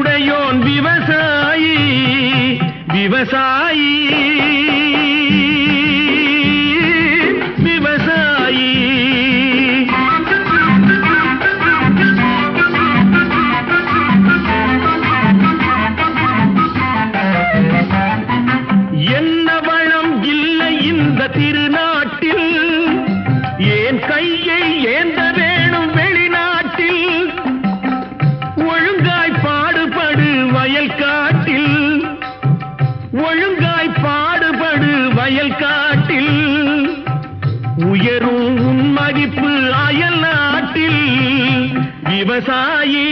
உடையோன் விவசாயி விவசாயி. விவசாயி. என்ன வளம் இல்லை இந்த திருநாட்டில். ஏன் கையை ஏந்த வேணும் வெளிநாட்டில்? வயல் காட்டில் ஒழுங்காய் பாடுபடு வயல் காட்டில் உயரும் மதிப்பு அயல் நாட்டில் விவசாயி